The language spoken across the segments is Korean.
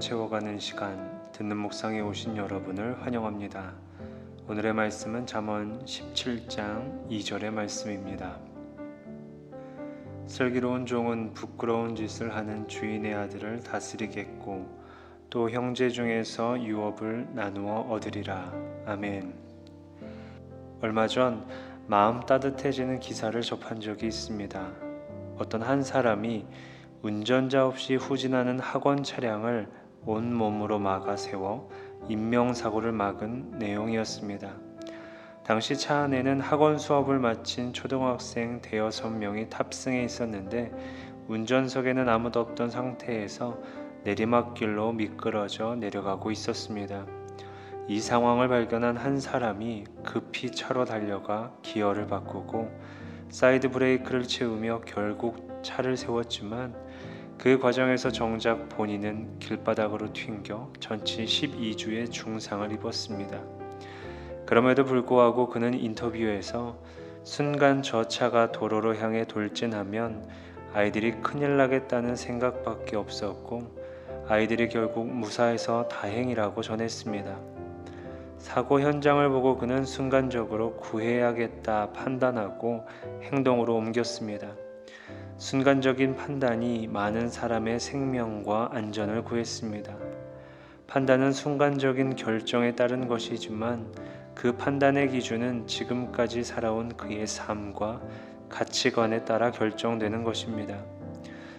채워가는 시간 듣는 묵상에 오신 여러분을 환영합니다. 오늘의 말씀은 잠언 17장 2절의 말씀입니다. 슬기로운 종은 부끄러운 짓을 하는 주인의 아들을 다스리겠고 또 형제 중에서 유업을 나누어 얻으리라. 아멘. 얼마 전 마음 따뜻해지는 기사를 접한 적이 있습니다. 어떤 한 사람이 운전자 없이 후진하는 학원 차량을 온 몸으로 막아 세워 인명사고를 막은 내용이었습니다. 당시 차 안에는 학원 수업을 마친 초등학생 대여섯 명이 탑승해 있었는데 운전석에는 아무도 없던 상태에서 내리막길로 미끄러져 내려가고 있었습니다. 이 상황을 발견한 한 사람이 급히 차로 달려가 기어를 바꾸고 사이드 브레이크를 채우며 결국 차를 세웠지만 그 과정에서 정작 본인은 길바닥으로 튕겨 전치 12주의 중상을 입었습니다. 그럼에도 불구하고 그는 인터뷰에서 순간 저 차가 도로로 향해 돌진하면 아이들이 큰일 나겠다는 생각밖에 없었고 아이들이 결국 무사해서 다행이라고 전했습니다. 사고 현장을 보고 그는 순간적으로 구해야겠다 판단하고 행동으로 옮겼습니다. 순간적인 판단이 많은 사람의 생명과 안전을 구했습니다. 판단은 순간적인 결정에 따른 것이지만 그 판단의 기준은 지금까지 살아온 그의 삶과 가치관에 따라 결정되는 것입니다.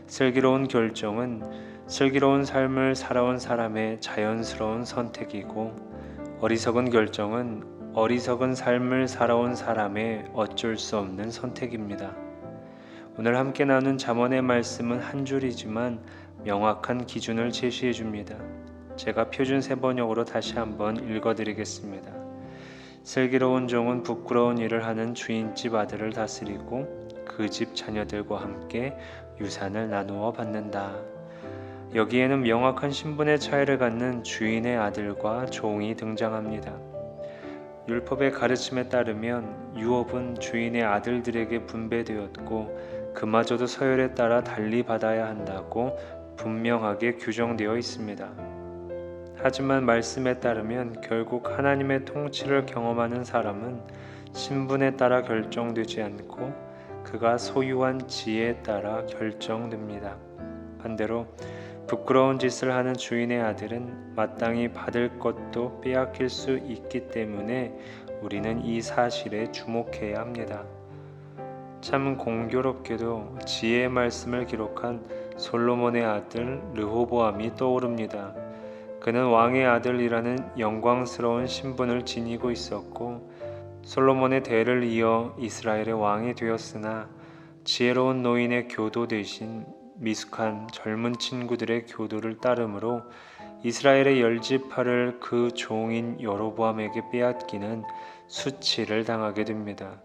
슬기로운 결정은 슬기로운 삶을 살아온 사람의 자연스러운 선택이고 어리석은 결정은 어리석은 삶을 살아온 사람의 어쩔 수 없는 선택입니다. 오늘 함께 나눈 잠언의 말씀은 한 줄이지만 명확한 기준을 제시해 줍니다. 제가 표준 세 번역으로 다시 한번 읽어 드리겠습니다. 슬기로운 종은 부끄러운 일을 하는 주인집 아들을 다스리고 그 집 자녀들과 함께 유산을 나누어 받는다. 여기에는 명확한 신분의 차이를 갖는 주인의 아들과 종이 등장합니다. 율법의 가르침에 따르면 유업은 주인의 아들들에게 분배되었고 그마저도 서열에 따라 달리 받아야 한다고 분명하게 규정되어 있습니다. 하지만 말씀에 따르면 결국 하나님의 통치를 경험하는 사람은 신분에 따라 결정되지 않고 그가 소유한 지혜에 따라 결정됩니다. 반대로 부끄러운 짓을 하는 주인의 아들은 마땅히 받을 것도 빼앗길 수 있기 때문에 우리는 이 사실에 주목해야 합니다. 참 공교롭게도 지혜의 말씀을 기록한 솔로몬의 아들 르호보암이 떠오릅니다. 그는 왕의 아들이라는 영광스러운 신분을 지니고 있었고 솔로몬의 대를 이어 이스라엘의 왕이 되었으나 지혜로운 노인의 교도 대신 미숙한 젊은 친구들의 교도를 따름으로 이스라엘의 열지파를 그 종인 여로보암에게 빼앗기는 수치를 당하게 됩니다.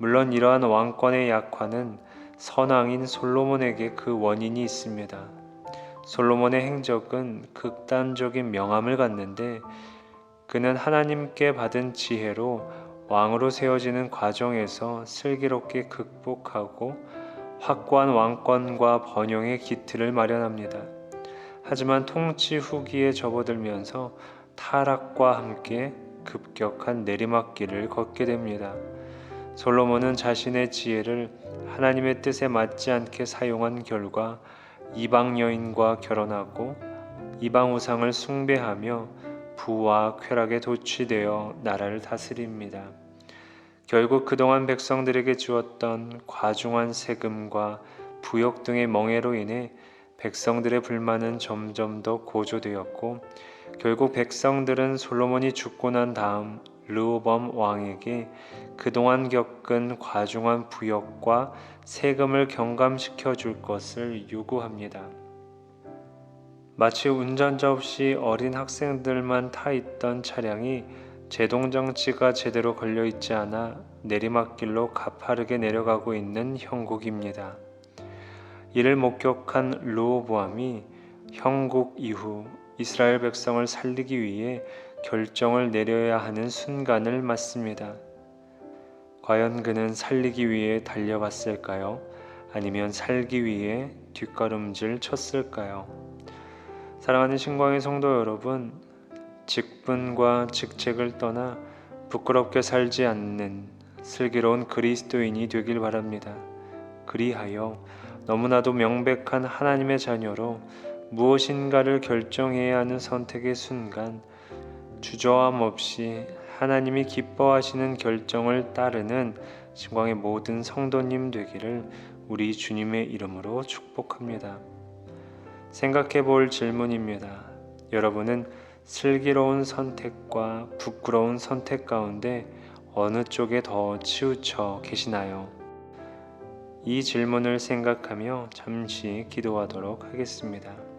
물론 이러한 왕권의 약화는 선왕인 솔로몬에게 그 원인이 있습니다. 솔로몬의 행적은 극단적인 명함을 갖는데 그는 하나님께 받은 지혜로 왕으로 세워지는 과정에서 슬기롭게 극복하고 확고한 왕권과 번영의 기틀을 마련합니다. 하지만 통치 후기에 접어들면서 타락과 함께 급격한 내리막길을 걷게 됩니다. 솔로몬은 자신의 지혜를 하나님의 뜻에 맞지 않게 사용한 결과 이방 여인과 결혼하고 이방 우상을 숭배하며 부와 쾌락에 도취되어 나라를 다스립니다. 결국 그동안 백성들에게 주었던 과중한 세금과 부역 등의 멍해로 인해 백성들의 불만은 점점 더 고조되었고 결국 백성들은 솔로몬이 죽고 난 다음 르호범 왕에게 그동안 겪은 과중한 부역과 세금을 경감시켜 줄 것을 요구합니다. 마치 운전자 없이 어린 학생들만 타 있던 차량이 제동장치가 제대로 걸려 있지 않아 내리막길로 가파르게 내려가고 있는 형국입니다. 이를 목격한 르호보암이 형국 이후 이스라엘 백성을 살리기 위해 결정을 내려야 하는 순간을 맞습니다. 과연 그는 살리기 위해 달려갔을까요? 아니면 살기 위해 뒷걸음질 쳤을까요? 사랑하는 신광의 성도 여러분, 직분과 직책을 떠나 부끄럽게 살지 않는 슬기로운 그리스도인이 되길 바랍니다. 그리하여 너무나도 명백한 하나님의 자녀로 무엇인가를 결정해야 하는 선택의 순간 주저함 없이 하나님이 기뻐하시는 결정을 따르는 신광의 모든 성도님 되기를 우리 주님의 이름으로 축복합니다. 생각해 볼 질문입니다. 여러분은 슬기로운 선택과 부끄러운 선택 가운데 어느 쪽에 더 치우쳐 계시나요? 이 질문을 생각하며 잠시 기도하도록 하겠습니다.